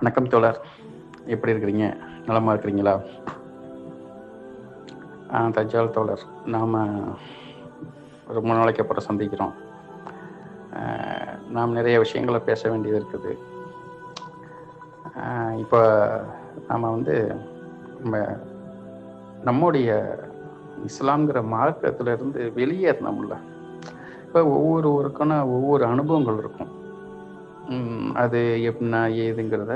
வணக்கம் தோழர். எப்படி இருக்கிறீங்க? நலமா இருக்கிறீங்களா? தஜால் தோழர் நாம் ரொம்ப நாளைக்கு அப்புறம் சந்திக்கிறோம். நாம் நிறைய விஷயங்களை பேச வேண்டியது இருக்குது. இப்போ நாம் வந்து நம்ம நம்முடைய இஸ்லாம்ங்கிற மார்க்கத்திலிருந்து வெளியேறினோம்ல இப்போ ஒவ்வொருவருக்கான ஒவ்வொரு அனுபவங்கள் இருக்கும். அது எப்படின்னா ஏதுங்கிறத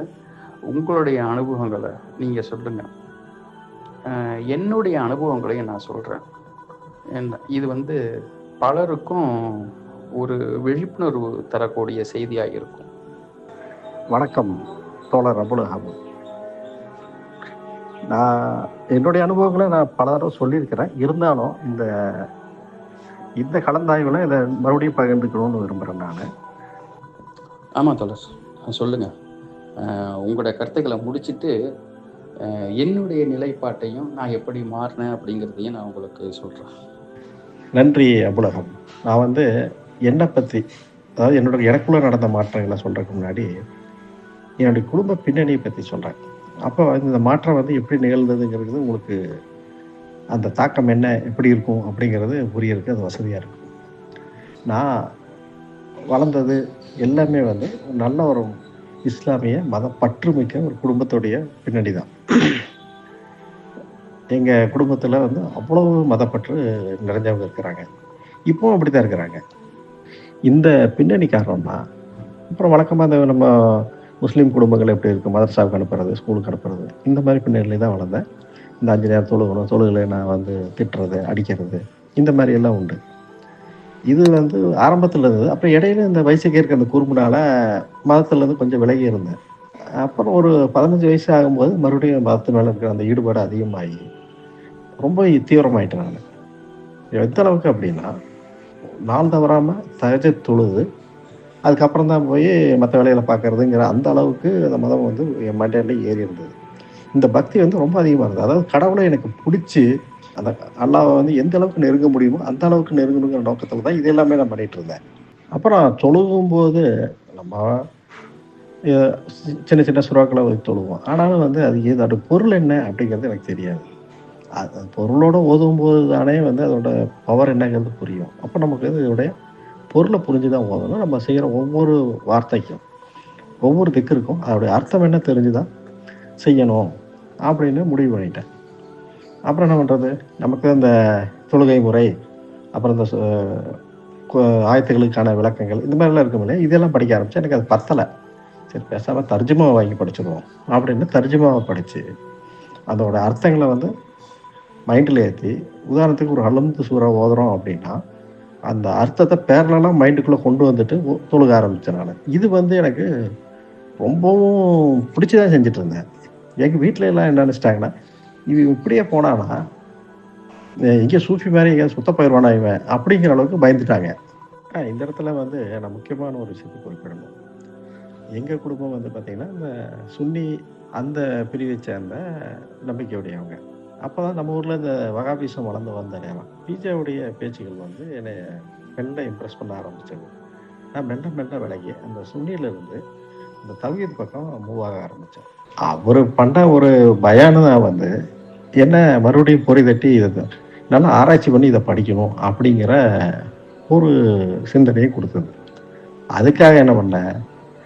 உங்களுடைய அனுபவங்களை நீங்கள் சொல்லுங்கள் என்னுடைய அனுபவங்களையும் நான் சொல்கிறேன் என்ன இது வந்து பலருக்கும் ஒரு விழிப்புணர்வு தரக்கூடிய செய்தியாக இருக்கும். வணக்கம் தோழர் அபுல் நான் என்னுடைய அனுபவங்களை நான் பல தடவை சொல்லியிருக்கிறேன். இருந்தாலும் இந்த இந்த கலந்தாய்வில் இதை மறுபடியும் பகிர்ந்துக்கணும்னு விரும்புகிறேன் நான். ஆமாம் தோழர். சொல்லுங்கள் உங்களோட கருத்துக்களை முடிச்சுட்டு என்னுடைய நிலைப்பாட்டையும் நான் எப்படி மாறினேன் அப்படிங்கிறதையும் நான் உங்களுக்கு சொல்கிறேன் நன்றி அபுலகம். நான் வந்து என்னை பற்றி அதாவது என்னோட எனக்குள்ளே நடந்த மாற்றங்களை சொல்கிறதுக்கு முன்னாடி என்னுடைய குடும்ப பின்னணியை பற்றி சொல்கிறேன் அப்போ வந்து இந்த மாற்றம் வந்து எப்படி நிகழ்ந்ததுங்கிறது உங்களுக்கு அந்த தாக்கம் என்ன எப்படி இருக்கும் அப்படிங்கிறது புரியறதுக்கு அது வசதியாக இருக்கும் நான் வளர்ந்தது எல்லாமே வந்து நல்ல ஒரு இஸ்லாமிய மத பற்றுமிக்க ஒரு குடும்பத்துடைய பின்னணி தான் எங்கள் குடும்பத்தில் வந்து அவ்வளவு மதப்பற்று நிறைஞ்சவங்க இருக்கிறாங்க. இப்போவும் அப்படி தான் இருக்கிறாங்க. இந்த பின்னணி காரணம்னா அப்புறம் வழக்கமாக இந்த நம்ம முஸ்லீம் குடும்பங்கள் எப்படி இருக்குது மதர்சாவுக்கு அனுப்புறது ஸ்கூலுக்கு அனுப்புறது இந்த மாதிரி பின்னணியில தான் வளர்ந்தேன். இந்த அஞ்சு நேரம் தொழுகணும் தொழுகளை நான் வந்து திட்டுறது அடிக்கிறது இந்த மாதிரி எல்லாம் உண்டு. இது வந்து ஆரம்பத்தில் இருந்தது. அப்புறம் இடையில இந்த வயசுக்கு இருக்க அந்த குறும்புனால மதத்துலேருந்து கொஞ்சம் விலகி இருந்தேன். அப்புறம் ஒரு பதினஞ்சு வயசு ஆகும்போது மறுபடியும் மதத்து மேலே இருக்கிற அந்த ஈடுபாடு அதிகமாகி ரொம்ப தீவிரமாயிட்டேன் நான். எந்த அளவுக்கு அப்படின்னா நாள் தவறாமல் தகஜ தொழுது அதுக்கப்புறம் தான் போய் மற்ற வேலைகளை பார்க்கறதுங்கிற அந்த அளவுக்கு அந்த மதம் வந்து என் மண்டையில ஏறி இருந்தது. இந்த பக்தி வந்து ரொம்ப அதிகமாக இருந்தது. அதாவது கடவுளை எனக்கு பிடிச்சி அந்த அல்லாவை வந்து எந்த அளவுக்கு நெருங்க முடியுமோ அந்த அளவுக்கு நெருங்கணுங்கிற நோக்கத்தில் தான் இது எல்லாமே நான் பண்ணிட்டு இருந்தேன். அப்புறம் தொழுகும்போது நம்ம சி- சின்ன சின்ன சுறாக்களை வச்சு தொழுவோம். ஆனாலும் வந்து அது ஏது அதோட பொருள் என்ன அப்படிங்கிறது எனக்கு தெரியாது. அது பொருளோட ஓதும் போது தானே வந்து அதோட பவர் என்னங்கிறது புரியும். அப்போ நமக்கு வந்து இதோடைய பொருளை புரிஞ்சு தான் ஓதணும். நம்ம செய்கிற ஒவ்வொரு வார்த்தைக்கும் ஒவ்வொரு திக்கிற்கும் அதோடைய அர்த்தம் என்ன தெரிஞ்சு தான் செய்யணும் அப்படின்னு முடிவு பண்ணிட்டேன். அப்புறம் என்ன பண்ணுறது நமக்கு அந்த தொழுகை முறை அப்புறம் இந்த சு- ஆயத்துகளுக்கான விளக்கங்கள் இந்த மாதிரிலாம் இருக்கும் இல்லையா? இதெல்லாம் படிக்க ஆரம்பித்தேன் எனக்கு அது பத்தலை. சரி பேசாமல் தர்ஜுமாவை வாங்கி படிச்சிடுவோம் அப்படின்னு தர்ஜுமாவை படித்து அதோட அர்த்தங்களை வந்து மைண்டில் ஏற்றி உதாரணத்துக்கு ஒரு அலந்து சூறா ஓதுறோம் அப்படின்னா அந்த அர்த்தத்தை பேரலாம் மைண்டுக்குள்ளே கொண்டு வந்துட்டு தொழுக ஆரம்பித்தேன் நான். இது வந்து எனக்கு ரொம்பவும் பிடிச்சி தான் செஞ்சிட்ருந்தேன் எங்கள் வீட்டில எல்லாம் என்ன நினச்சிட்டாங்கன்னா இவன் இப்படியே போனானா? எங்கே சூஃபி மாதிரி எங்கேயாவது சுத்த போயிடுவானா இவன்? அப்படிங்கிற அளவுக்கு பயந்துட்டாங்க. ஆ, இந்த இடத்துல வந்து நான் முக்கியமான ஒரு விஷயத்தை குறிப்பிடணும். எங்கள் குடும்பம் வந்து பார்த்திங்கன்னா இந்த சுன்னி அந்த பிரிவை சேர்ந்த நம்பிக்கையுடையவங்க. அப்போ தான் நம்ம ஊரில் இந்த வகாபீசம் வளர்ந்து வந்த நேரம். பிஜேவுடைய பேச்சுகள் வந்து என்னை மெல்ல இம்ப்ரெஸ் பண்ண ஆரம்பித்தது நான் மெல்ல மெல்ல விலகி அந்த சுன்னியிலிருந்து இந்த தவியத் பக்கம் மூவ் ஆக ஆரம்பித்தேன் அவர் பண்ண ஒரு பயானு தான் வந்து என்ன மறுபடியும் பொறி தட்டி இதை நல்லா ஆராய்ச்சி பண்ணி இதை படிக்கணும் அப்படிங்கிற ஒரு சிந்தனையை கொடுத்தது. அதுக்காக என்ன பண்ணேன்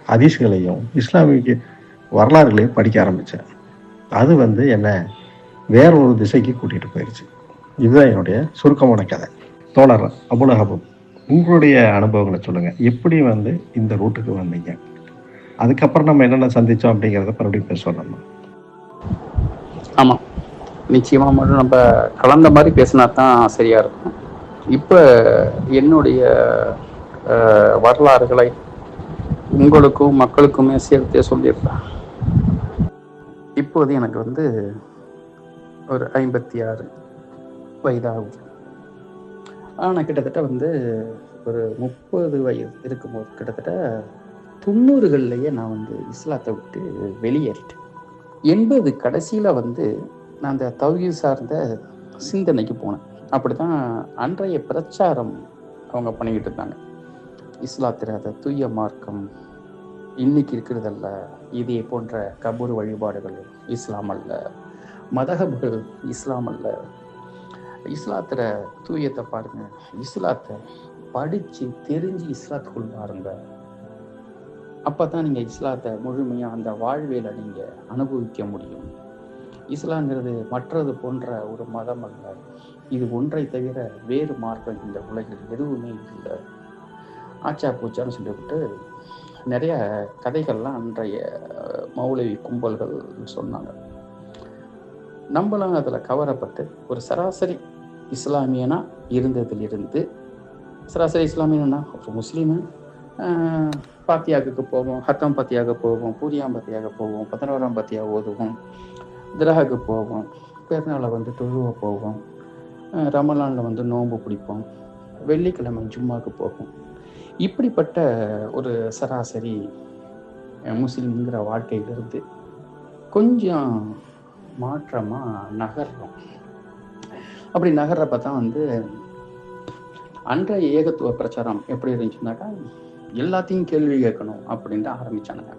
ஹதீஸ்களையும் இஸ்லாமிய வரலாறுகளையும் படிக்க ஆரம்பித்தேன் அது வந்து என்ன வேற ஒரு திசைக்கு கூட்டிகிட்டு போயிடுச்சு இதுதான் என்னுடைய சுருக்கமான கதை. தோழர் அபுல் உங்களுடைய அனுபவங்களை சொல்லுங்கள் எப்படி வந்து இந்த ரூட்டுக்கு வந்தீங்க? அதுக்கப்புறம் நம்ம என்னென்ன சந்திச்சோம் அப்படிங்கிறத மறுபடியும் பேசுவோம் நம்ம. ஆமாம் நிச்சயமாக மட்டும் நம்ம கலந்த மாதிரி பேசினா தான் சரியாக இருக்கும். இப்போ என்னுடைய வரலாறுகளை உங்களுக்கும் மக்களுக்குமே சேர்த்தே சொல்லியிருக்கேன் இப்போது எனக்கு வந்து ஒரு ஐம்பத்தி ஆறு வயதாகும் ஆனால் கிட்டத்தட்ட வந்து ஒரு முப்பது வயது இருக்கும்போது கிட்டத்தட்ட தொண்ணூறுகள்லையே நான் வந்து இஸ்லாத்தை விட்டு வெளியேறிட்டேன். எண்பது கடைசியில் வந்து நான் அந்த தௌகி சார்ந்த சிந்தனைக்கு போனேன். அப்படி தான் அன்றைய பிரச்சாரம் அவங்க பண்ணிக்கிட்டு இருந்தாங்க. இஸ்லாத்தில் அதை தூய மார்க்கம் இன்னைக்கு இருக்கிறதல்ல இதே போன்ற கபூர் வழிபாடுகள் இஸ்லாம் அல்ல மதகபுகள் இஸ்லாம் அல்ல. இஸ்லாத்திர தூயத்தை பாருங்க இஸ்லாத்தை படித்து தெரிஞ்சு இஸ்லாத்துக்குள் பாருங்கள் அப்போ தான் நீங்கள் இஸ்லாத்தை முழுமையாக அந்த வாழ்வியலை நீங்கள் அனுபவிக்க முடியும். இஸ்லாங்கிறது மற்றது போன்ற ஒரு மதம் அல்ல. இது ஒன்றை தவிர வேறு மார்க்கம் இந்த உலகில் எதுவுமே இல்லை. ஆச்சா பூச்சான்னு சொல்லிவிட்டு நிறைய கதைகள்லாம் அன்றைய மௌலவி கும்பல்கள் சொன்னாங்க. நம்மளும் அதில் கவரப்பட்டு ஒரு சராசரி இஸ்லாமியனாக இருந்ததிலிருந்து சராசரி இஸ்லாமியனா ஒரு முஸ்லீமு பாத்தியாவுக்கு போவோம் ஹத்தம் பாத்தியாக போவோம் பூரியாம் பாத்தியாக போவோம் பதினோராம் பாத்தியா ஓதுவோம் திரகாக்கு போவோம் பெருநாளை வந்து தொழுவ போவோம் ரமலானில் வந்து நோன்பு பிடிப்போம் வெள்ளிக்கிழமை ஜும்மாவுக்கு போகும் இப்படிப்பட்ட ஒரு சராசரி முஸ்லீம்ங்கிற வாழ்க்கையிலிருந்து கொஞ்சம் மாற்றமாக நகர்றோம். அப்படி நகர்றப்ப தான் வந்து அன்றைய ஏகத்துவ பிரச்சாரம் எப்படி இருந்துச்சுனாக்கா எல்லாத்தையும் கேள்வி கேட்கணும் அப்படின்ட்டு ஆரம்பிச்சானுங்க.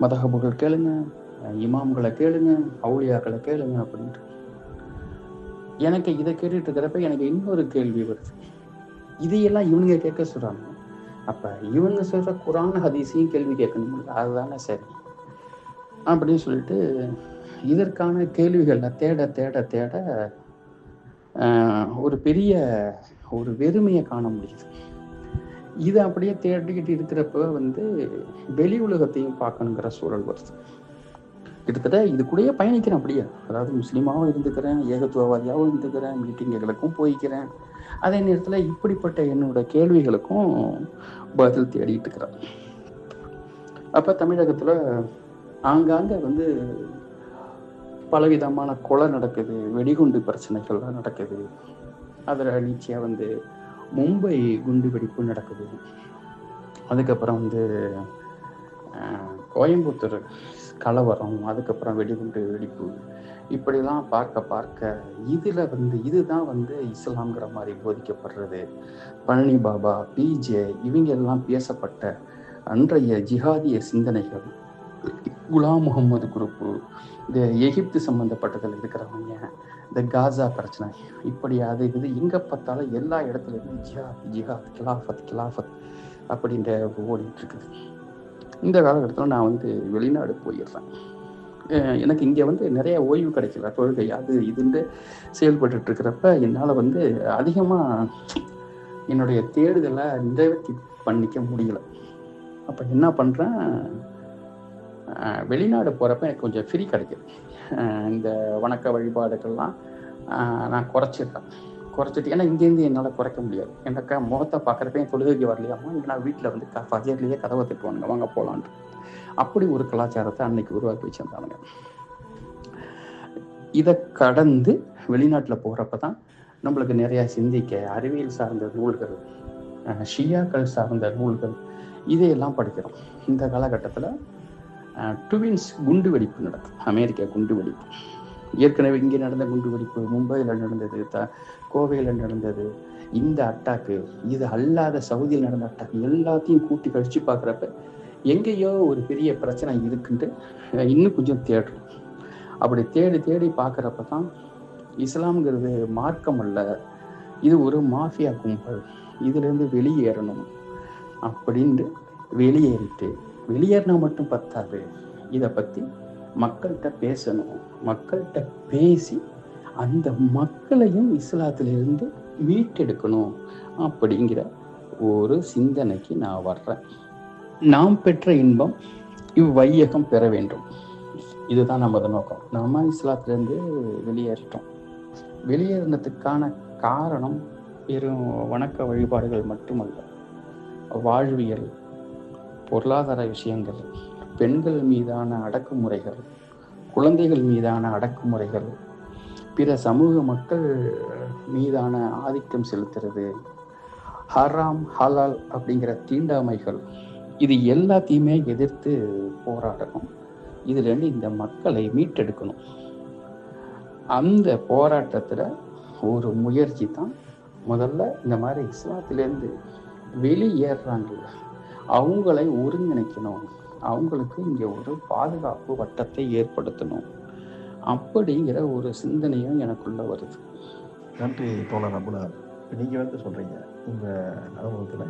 மதகபுகள் கேளுங்க இமாம்களை கேளுங்க அவுளியாக்களை கேளுங்க அப்படின்ட்டு. எனக்கு இதை கேட்டுட்டு இருக்கிறப்ப எனக்கு இன்னொரு கேள்வி வருது. இதையெல்லாம் இவனுங்க கேட்க சொல்றாங்க. அப்ப இவங்க சொல்ற குரான் ஹதீஸையும் கேள்வி கேட்கணும் அதுதானே சரி. அப்படின்னு சொல்லிட்டு இதற்கான கேள்விகளை தேட தேட தேட ஒரு பெரிய ஒரு வெறுமையை காண முடியுது. இதை அப்படியே தேடிக்கிட்டு இருக்கிறப்ப வந்து வெளி உலகத்தையும் பார்க்கணுங்கிற சூழல் வருது. கிட்டத்தட்ட இது கூடயே பயணிக்கிறேன் அப்படியே. அதாவது முஸ்லீமாகவும் இருந்துக்கிறேன் ஏகத்துவவாதியாகவும் இருந்துக்கிறேன் மீட்டிங்குகளுக்கும் போய்க்கிறேன். அதே நேரத்தில் இப்படிப்பட்ட என்னோட கேள்விகளுக்கும் பதில் தேடிட்டு இருக்கிறேன். அப்போ தமிழகத்தில் ஆங்காங்க வந்து பலவிதமான கொலை நடக்குது வெடிகுண்டு பிரச்சனைகள்லாம் நடக்குது. அதில் நிச்சயம் வந்து மும்பை குண்டு வெடிப்பு நடக்குது. அதுக்கப்புறம் வந்து கோயம்புத்தூர் கலவரம் அதுக்கப்புறம் வெடிகுண்டு வெடிப்பு இப்படிலாம் பார்க்க பார்க்க இதில் வந்து இதுதான் வந்து இஸ்லாம்ங்கிற மாதிரி போதிக்கப்படுறது. பழனி பாபா பிஜே இவங்க எல்லாம் பேசப்பட்ட அன்றைய ஜிஹாதிய சிந்தனைகள் குலாம் முகமது குரூப்பு இந்த எகிப்து சம்மந்தப்பட்டதில் இருக்கிறவங்க இந்த காசா பிரச்சனை இப்படி அது இது எங்கே பார்த்தாலும் எல்லா இடத்துலையுமே ஜிஹாத் ஜிஹாத் கிலாஃபத் கிலாஃபத் அப்படின்ற ஓடிட்டு இருக்குது இந்த காலகட்டத்தில் நான் வந்து வெளிநாடு போயிடுறேன். எனக்கு இங்கே வந்து நிறைய ஓய்வு கிடைக்கல. தொழுகை அது இதுன்னு செயல்பட்டு இருக்கிறப்ப என்னால் வந்து அதிகமாக என்னுடைய தேடுதலை நிறைவேற்றி பண்ணிக்க முடியல. அப்போ என்ன பண்ணுறேன் வெளிநாடு போகிறப்ப எனக்கு கொஞ்சம் ஃப்ரீ கிடைக்குது. இந்த வணக்க வழிபாடுகள்லாம் நான் குறைச்சிருக்கேன். குறைச்சிட்டு ஏன்னா இங்கேருந்து என்னால் குறைக்க முடியாது. எனக்கா முகத்தை பார்க்குறப்ப என் தொழுகைக்கு வரலையாமா? இல்லை நான் வீட்டில் வந்து க ஃபஜர்லேயே கதவை திட்டுவானுங்க வாங்க போகலான்ட்டு அப்படி ஒரு கலாச்சாரத்தை அன்னைக்கு உருவாக்கி வச்சிருந்தானுங்க. இதை கடந்து வெளிநாட்டில் போகிறப்ப தான் நம்மளுக்கு நிறையா சிந்திக்க அறிவியல் சார்ந்த நூல்கள் ஷியாக்கள் சார்ந்த நூல்கள் இதையெல்லாம் படிக்கிறோம். இந்த காலகட்டத்தில் டுவின்ஸ் குண்டு வெடிப்பு நடக்கும். அமெரிக்கா குண்டு வெடிப்பு ஏற்கனவே இங்கே நடந்த குண்டு வெடிப்பு மும்பையில் நடந்தது த கோவையில் நடந்தது. இந்த அட்டாக்கு இது அல்லாத சவுதியில் நடந்த அட்டாக் எல்லாத்தையும் கூட்டி கழிச்சு பார்க்குறப்ப எங்கேயோ ஒரு பெரிய பிரச்சனை இருக்குன்ட்டு இன்னும் கொஞ்சம் தேடுறோம். அப்படி தேடி தேடி பார்க்குறப்ப தான் இஸ்லாம்ங்கிறது மார்க்கம் அல்ல இது ஒரு மாஃபியா கும்பல். இதுலேருந்து வெளியேறணும். அப்படின்ட்டு வெளியேறிட்டு வெளியேறினா மட்டும் பத்தாது. இதை பற்றி மக்கள்கிட்ட பேசணும். மக்கள்கிட்ட பேசி அந்த மக்களையும் இஸ்லாத்திலிருந்து மீட்டெடுக்கணும் அப்படிங்கிற ஒரு சிந்தனைக்கு நான் வர்றேன். நாம் பெற்ற இன்பம் இவ்வையகம் பெற வேண்டும். இதுதான் நமது நோக்கம். நாம இஸ்லாத்திலேருந்து வெளியேறிட்டோம். வெளியேறினதுக்கான காரணம் வெறும் வணக்க வழிபாடுகள் மட்டுமல்ல. வாழ்வியல் பொருளாதார விஷயங்கள் பெண்கள் மீதான அடக்குமுறைகள் குழந்தைகள் மீதான அடக்குமுறைகள் பிற சமூக மக்கள் மீதான ஆதிக்கம் செலுத்துறது ஹராம் ஹலால் அப்படிங்கிற தீண்டாமைகள் இது எல்லாத்தையுமே எதிர்த்து போராடணும். இதுலேருந்து இந்த மக்களை மீட்டெடுக்கணும். அந்த போராட்டத்தில் ஒரு முயற்சி தான் முதல்ல இந்த மாதிரி இஸ்லாத்திலேருந்து வெளியேறுறாங்கல்ல அவங்களை ஒருங்கிணைக்கணும். அவங்களுக்கு இங்கே ஒரு பாதுகாப்பு வட்டத்தை ஏற்படுத்தணும். அப்படிங்கிற ஒரு சிந்தனையும் எனக்குள்ள வருது. நன்றி தோழர் அபுலார் நீங்கள் வந்து சொல்கிறீங்க உங்கள் அனுபவத்தில்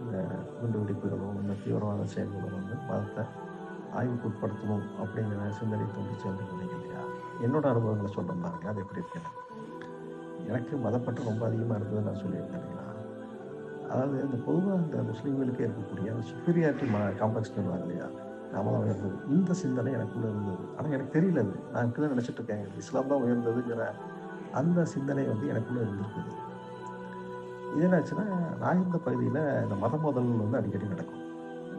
இந்த குண்டுவெடிப்புகளும் இந்த தீவிரவாத செயல்களும் வந்து மதத்தை ஆய்வுக்கு உட்படுத்தணும் அப்படிங்கிற சிந்தனை தோன்றிச்சு அப்படின்னு இல்லையா? என்னோட அனுபவங்களை சொல்கிறேன் பாருங்க அது எப்படி இருக்குன்னு எனக்கு மதப்பற்று ரொம்ப அதிகமாக இருந்ததுன்னு நான் சொல்லியிருக்கேன் இல்லைங்களா? அதாவது இந்த பொதுவாக இந்த முஸ்லீம்களுக்கு இருக்கக்கூடிய அந்த சுப்பீரியாரிட்டி மா காம்ப்ளெக்ஸ் சொல்லுவாங்க இல்லையா? நாம தான் உயர்ந்தது இந்த சிந்தனை எனக்குள்ள இருந்தது. ஆனால் எனக்கு தெரியல அது. நான் இப்படி தான் நினச்சிட்டு இருக்கேன். இஸ்லாம் தான் உயர்ந்ததுங்கிற அந்த சிந்தனை வந்து எனக்குள்ளே இருந்திருக்குது. என்னாச்சுன்னா நான் இந்த பகுதியில் இந்த மத முதல்கள் வந்து அடிக்கடி நடக்கும்.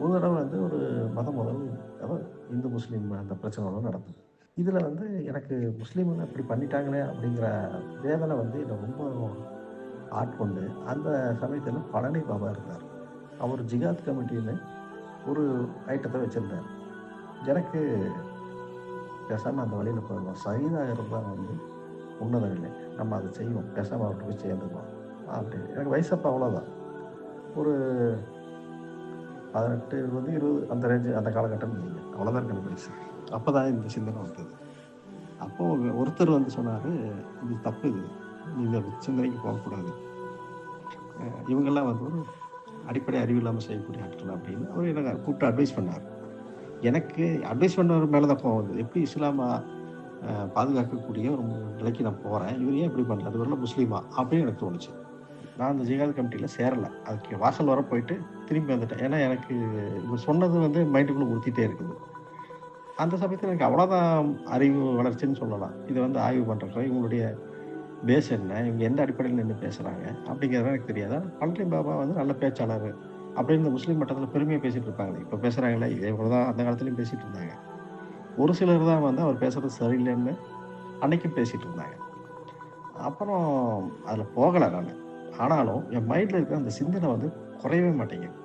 ஒரு தடவை வந்து ஒரு மத மோதல் அதாவது இந்து முஸ்லீம் அந்த பிரச்சனை நடந்தது. இதில் வந்து எனக்கு முஸ்லீம்கள் இப்படி பண்ணிட்டாங்களே அப்படிங்கிற வேதனை வந்து என்னை ரொம்ப ஆட்கொண்டு அந்த சமயத்தில் பழனி பாபா இருந்தார். அவர் ஜிகாத் கமிட்டியில் ஒரு ஐட்டத்தை வச்சுருந்தார். எனக்கு பேசாமல் அந்த வழியில் போயிடுவோம். சைதாக இருந்தால் வந்து உன்னதம் இல்லை நம்ம அதை செய்வோம். பேசாமல் அவர்கிட்ட போய் சேர்ந்துக்குவோம். அப்படின்னு எனக்கு வயசப்பா அவ்வளோதான் ஒரு பதினெட்டு இருபது இருபது அந்த ரேஞ்சு அந்த காலகட்டம் இல்லைங்க. அவ்வளோதான் எனக்கு வயசு. அப்போ தான் இந்த சிந்தனை வந்தது. அப்போது ஒருத்தர் வந்து சொன்னார் இது தப்பு இது. நீங்கள் சிந்தனைக்கு போகக்கூடாது. இவங்கெல்லாம் வந்து ஒரு அடிப்படை அறிவு இல்லாமல் செய்யக்கூடிய ஆட்கள் அப்படின்னு அவர் எனக்கு கூப்பிட்டு அட்வைஸ் பண்ணார். எனக்கு அட்வைஸ் பண்ணவர் மேலே தான் கோவம் வந்தது. எப்படி இஸ்லாமா பாதுகாக்கக்கூடிய ஒரு நிலைக்கு நான் போகிறேன் இவர் ஏன் இப்படி பண்ணுறேன் அது வரல முஸ்லீமா? அப்படின்னு எனக்கு தோணுச்சு. நான் அந்த ஜிகாத் கமிட்டியில் சேரலை. அதுக்கு வாசல் வர போயிட்டு திரும்பி வந்துட்டேன். ஏன்னா எனக்கு இவர் சொன்னது வந்து மைண்டுக்குள்ளே உறுத்திட்டே இருக்குது. அந்த சமயத்தில் எனக்கு அவ்வளோதான் அறிவு வளர்ச்சின்னு சொல்லலாம். இதை வந்து ஆய்வு பண்ணுறப்ப இவங்களுடைய பேஸ் என்ன? இவங்க எந்த அடிப்படையில் நின்று பேசுகிறாங்க அப்படிங்கிறது எனக்கு தெரியாது. பழனி பாபா வந்து நல்ல பேச்சாளர். அப்படின்னு இந்த முஸ்லீம் மட்டத்தில் பெருமையாக பேசிகிட்டு இருப்பாங்க. இப்போ பேசுகிறாங்களே இதே போல தான் அந்த காலத்துலையும் பேசிகிட்டு இருந்தாங்க. ஒரு சிலர் தான் வந்து அவர் பேசுகிறது சரியில்லைன்னு அன்னைக்கும் பேசிகிட்டு இருந்தாங்க. அப்புறம் அதில் போகலை நான். ஆனாலும் என் மைண்டில் இருக்கிற அந்த சிந்தனை வந்து குறையவே மாட்டேங்குது.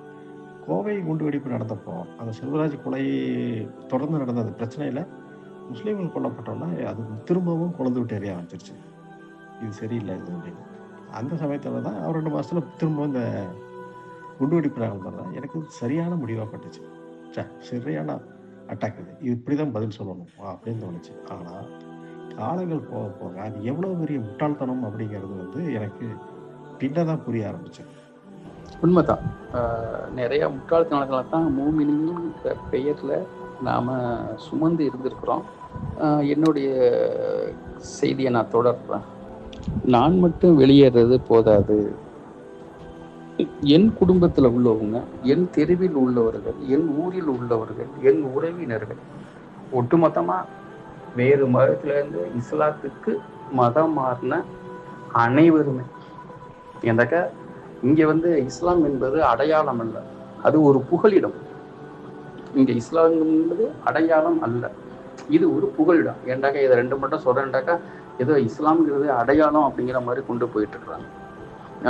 கோவை குண்டு வெடிப்பு நடந்தப்போ அந்த செல்வராஜ் கொலை தொடர்ந்து நடந்த அந்த பிரச்சனையில் முஸ்லீம்கள் கொல்லப்பட்டோன்னா அது திரும்பவும் குழந்தை விட்டு எறிய ஆரம்பிச்சிருச்சு. இது சரியில்லை இது அப்படின்னு அந்த சமயத்தில் தான் அவர் ரெண்டு மாதத்தில் திரும்ப இந்த குண்டு வெடிப்பு நடந்ததான் எனக்கு சரியான முடிவாக பட்டுச்சு. சே சரியான அட்டாக் இது. இது இப்படி தான் பதில் சொல்லணும் அப்படின்னு தோணுச்சு. ஆனால் காலங்கள் போக போக அது எவ்வளோ பெரிய முட்டாள்தனம் அப்படிங்கிறது வந்து எனக்கு பின்ன தான் புரிய ஆரம்பிச்சு உண்மைதான். ஆஹ் நிறைய முட்டாள்தனங்களை தான் மூமினிங்கிற பெயரில் நாம் சுமந்து இருந்திருக்கிறோம். என்னுடைய செய்தியை நான் தொடர்றேன். நான் மட்டும் வெளியேறது போதாது. என் குடும்பத்தில் உள்ளவங்க என் தெருவில் உள்ளவர்கள் என் ஊரில் உள்ளவர்கள் என் உறவினர்கள் ஒட்டுமொத்தமாக வேறு மதத்திலேருந்து இஸ்லாத்துக்கு மதம் மாறின அனைவருமே. ஏன்னாக்கா இங்கே வந்து இஸ்லாம் என்பது அடையாளம் அல்ல. அது ஒரு புகலிடம். இங்கே இஸ்லாம் என்பது அடையாளம் அல்ல. இது ஒரு புகழிடம் ஏண்டாக்கா இதை ரெண்டு மட்டும் சொல்கிறேன்டாக்கா ஏதோ இஸ்லாம்ங்கிறது அடையாளம் அப்படிங்கிற மாதிரி கொண்டு போயிட்டு இருக்கிறாங்க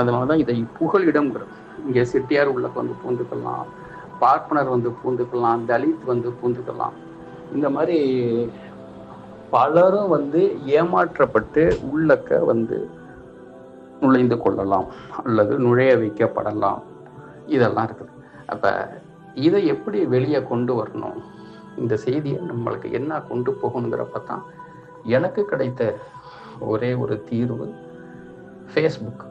அதனால தான் இதை புகழிடம்ங்கிறது இங்கே செட்டியார் உள்ள வந்து பூந்துக்கலாம் பார்ப்பனர் வந்து பூந்துக்கலாம் தலித் வந்து பூந்துக்கலாம். இந்த மாதிரி பலரும் வந்து ஏமாற்றப்பட்டு உள்ளக்க வந்து நுழைந்து கொள்ளலாம் அல்லது நுழைய வைக்கப்படலாம். இதெல்லாம் இருக்குது. அப்போ இதை எப்படி வெளியே கொண்டு வரணும்? இந்த செய்தியை நம்மளுக்கு என்ன கொண்டு போகணுங்கிறப்ப தான் எனக்கு கிடைத்த ஒரே ஒரு தீர்வு ஃபேஸ்புக்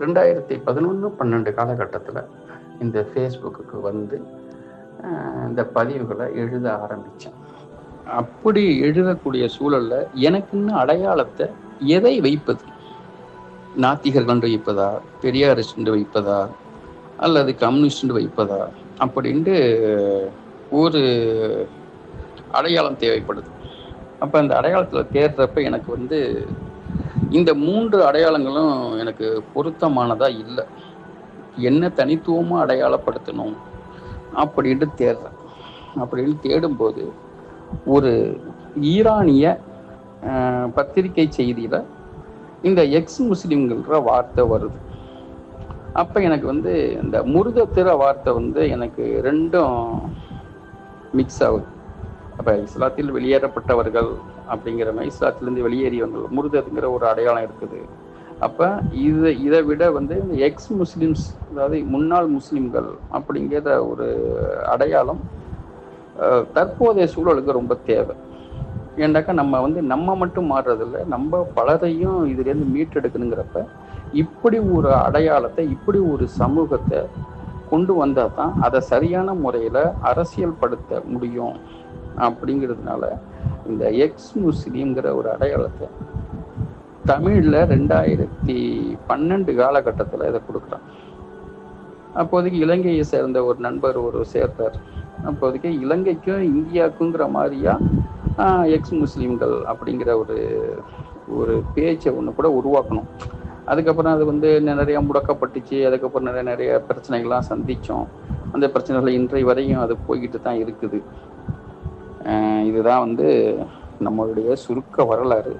ரெண்டாயிரத்தி பதினொன்று பன்னெண்டு காலகட்டத்தில் இந்த ஃபேஸ்புக்கு வந்து இந்த பதிவுகளை எழுத ஆரம்பித்தேன் அப்படி எழுதக்கூடிய சூழலில் எனக்குன்னு அடையாளத்தை எதை வைப்பது? நாத்திகர்கள் கண்டு வைப்பதா? பெரியாரிஸ்ட் வைப்பதா? அல்லது கம்யூனிஸ்ட் வைப்பதா? அப்படின்ட்டு ஒரு அடையாளம் தேவைப்படுது. அப்போ அந்த அடையாளத்தில் தேடுறப்ப எனக்கு வந்து இந்த மூன்று அடையாளங்களும் எனக்கு பொருத்தமானதாக இல்லை. என்ன தனித்துவமாக அடையாளப்படுத்தணும் அப்படின்ட்டு தேடுறேன் அப்படின்னு தேடும்போது ஒரு ஈரானிய பத்திரிக்கை பத்திரிகை செய்தியில் இந்த எக்ஸ் முஸ்லீம்கிற வார்த்தை வருது. அப்போ எனக்கு வந்து இந்த முருகத்திற வார்த்தை வந்து எனக்கு ரெண்டும் மிக்ஸ் ஆகுது. அப்போ இஸ்லாத்தில் வெளியேறப்பட்டவர்கள் அப்படிங்கிற மாதிரி இஸ்லாத்திலேருந்து வெளியேறியவங்க முருதத்துங்கிற ஒரு அடையாளம் இருக்குது. அப்போ இது இதை விட வந்து இந்த எக்ஸ் முஸ்லிம்ஸ் அதாவது முன்னாள் முஸ்லிம்கள் அப்படிங்கிற ஒரு அடையாளம் தற்போதைய சூழலுக்கு ரொம்ப தேவை. ஏண்டாக்கா நம்ம வந்து நம்ம மட்டும் மாறுறதில்ல நம்ம பலரையும் இதுலேருந்து மீட்டெடுக்கணுங்கிறப்ப இப்படி ஒரு அடையாளத்தை இப்படி ஒரு சமூகத்தை கொண்டு வந்தால் தான் அதை சரியான முறையில் அரசியல்படுத்த முடியும். அப்படிங்கிறதுனால இந்த எக்ஸ் முஸ்லீம்ங்கிற ஒரு அடையாளத்தை தமிழில் ரெண்டாயிரத்தி பன்னெண்டு காலகட்டத்தில் இதை கொடுக்குறான். அப்போதைக்கு இலங்கையை சேர்ந்த ஒரு நண்பர் ஒரு சேர்த்தார். அப்போதைக்கு இலங்கைக்கும் இந்தியாவுக்குங்கிற மாதிரியா எக்ஸ் முஸ்லீம்கள் அப்படிங்கிற ஒரு ஒரு பேச்சை ஒன்று கூட உருவாக்கணும். அதுக்கப்புறம் அது வந்து நிறைய முடக்கப்பட்டுச்சு. அதுக்கப்புறம் நிறைய நிறைய பிரச்சனைகள்லாம் சந்தித்தோம் அந்த பிரச்சனைகள் இன்றைய வரையும் அது போய்கிட்டு தான் இருக்குது. இதுதான் வந்து நம்மளுடைய சுருக்க வரலாறு.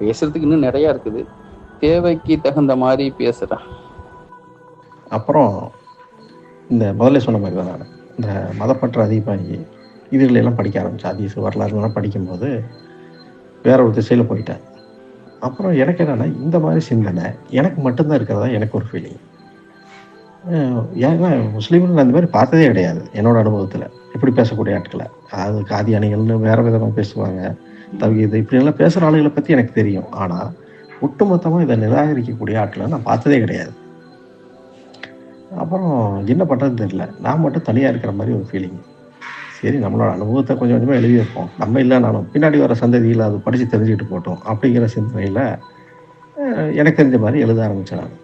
பேசுறதுக்கு இன்னும் நிறையா இருக்குது. தேவைக்கு தகுந்த மாதிரி பேசுகிறேன் அப்புறம் இந்த முதல்ல சொன்ன மாதிரி தான் நான். இந்த மதப்பற்று அதிகமாகி இதுகளெல்லாம் படிக்க ஆரம்பித்தேன் அதிக வரலாறுலாம் படிக்கும்போது வேற ஒரு திசையில் போயிட்டேன். அப்புறம் எனக்கு என்னென்னா இந்த மாதிரி சிந்தனை எனக்கு மட்டும்தான் இருக்கிறதா எனக்கு ஒரு ஃபீலிங் ஏன்னா முஸ்லீம்கள் அந்த மாதிரி பார்த்ததே கிடையாது என்னோட அனுபவத்தில். இப்படி பேசக்கூடிய ஆட்களை. அதாவது அணிகள்னு வேற விதமாக பேசுவாங்க தவிது இப்படியெல்லாம் பேசுகிற ஆளுகளை பற்றி எனக்கு தெரியும். ஆனால் ஒட்டுமொத்தமாக இதை நிராகரிக்கக்கூடிய ஆட்களை நான் பார்த்ததே கிடையாது. அப்புறம் என்ன பண்ணுறதுன்னு தெரியல. நான் மட்டும் தனியாக இருக்கிற மாதிரி ஒரு ஃபீலிங் சரி நம்மளோட அனுபவத்தை கொஞ்சம் கொஞ்சமாக எழுதி வைப்போம். நம்ம இல்லைனாலும் பின்னாடி வர சந்ததியில் அது படித்து தெரிஞ்சுக்கிட்டு போட்டோம் அப்படிங்கிற சிந்தனையில் எனக்கு தெரிஞ்ச மாதிரி எழுத ஆரம்பித்தேன் நான்.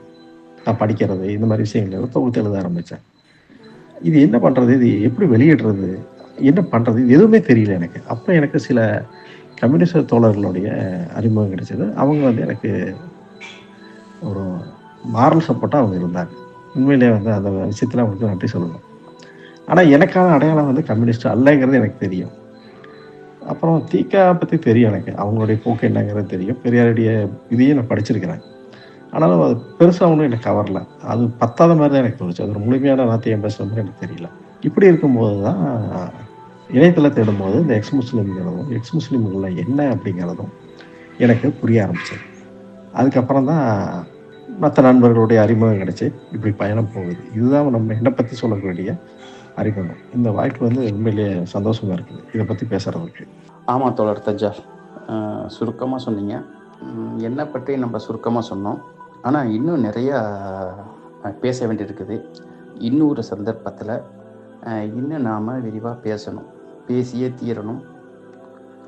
நான் படிக்கிறது இந்த மாதிரி விஷயங்கள் தொகுத்து எழுத ஆரம்பித்தேன் இது என்ன பண்ணுறது இது எப்படி வெளியிடுறது? என்ன பண்ணுறது இது எதுவுமே தெரியல எனக்கு. அப்போ எனக்கு சில கம்யூனிஸ்ட் தோழர்களுடைய அறிமுகம் கிடைச்சது. அவங்க வந்து எனக்கு ஒரு மாரல் சப்போர்ட்டாக அவங்க இருந்தாங்க. உண்மையிலே வந்து அந்த விஷயத்தில் அவங்களுக்கு நன்றி சொல்லணும். ஆனால் எனக்கான அடையாளம் வந்து கம்யூனிஸ்ட் அல்லங்கிறது எனக்கு தெரியும். அப்புறம் தீக்கா பற்றி தெரியும் எனக்கு. அவங்களுடைய போக்கு என்னங்கிறது தெரியும். பெரியாருடைய இதையும் நான் படிச்சிருக்கிறேன். ஆனாலும் அது பெருசாக ஒன்றும் எனக்கு கவரல. அது பத்தாத மாதிரி தான் எனக்கு தோணுச்சு. அது ஒரு முழுமையான நாத்தியம் பேசுகிற மாதிரி எனக்கு தெரியல. இப்படி இருக்கும்போது தான் இணையத்தில் தேடும்போது இந்த எக்ஸ் முஸ்லீம்ங்கிறதும் எக்ஸ் முஸ்லீம்களில் என்ன அப்படிங்கிறதும் எனக்கு புரிய ஆரம்பிச்சது. அதுக்கப்புறம் தான் மற்ற நண்பர்களுடைய அறிமுகம் கிடைச்சி இப்படி பயணம் போகுது. இதுதான் நம்ம என்னை பற்றி சொல்லக்கூடிய அறிமுகம். இந்த வாய்ப்பு வந்து உண்மையிலேயே சந்தோஷமா இருக்குது. இதை பற்றி பேசுறதுக்கு. ஆமாம் தோழர் தஜார் சுருக்கமாக சொன்னீங்க. என்னை பற்றி நம்ம சுருக்கமாக சொன்னோம். ஆனால் இன்னும் நிறையா பேச வேண்டியிருக்குது. இன்னொரு சந்தர்ப்பத்தில் இன்னும் நாம் விரிவாக பேசணும். பேசியே தீரணும்.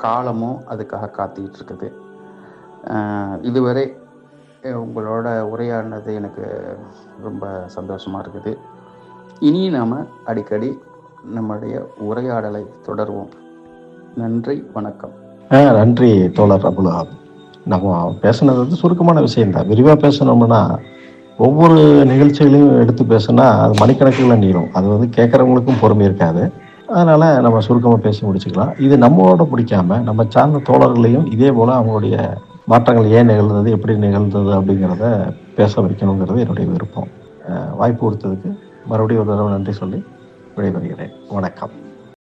காலமும் அதுக்காக காத்துக்கிட்டு இருக்குது இதுவரை உங்களோட உரையாடினது எனக்கு ரொம்ப சந்தோஷமாக இருக்குது. இனியும் நாம் அடிக்கடி நம்முடைய உரையாடலை தொடர்வோம். நன்றி வணக்கம். ஆ நன்றி தோழர் அபுல் நம்ம பேசுனது வந்து சுருக்கமான விஷயம்தான். விரிவாக பேசணும்னா ஒவ்வொரு நிகழ்ச்சிகளையும் எடுத்து பேசுனா அது மணிக்கணக்கில் நீளும். அது வந்து கேட்குறவங்களுக்கும் பொறுமை இருக்காது. அதனால் நம்ம சுருக்கமாக பேசி முடிச்சுக்கலாம். இது நம்மளோட பிடிக்காம நம்ம சார்ந்த தோழர்களையும் இதே போல் அவங்களுடைய மாற்றங்கள் ஏன் நிகழ்ந்தது எப்படி நிகழ்ந்தது அப்படிங்கிறத பேச வைக்கணுங்கிறது என்னுடைய விருப்பம். வாய்ப்பு கொடுத்ததுக்கு மறுபடியும் ஒரு தடவை நன்றி சொல்லி விடைபெறுகிறேன். வணக்கம்.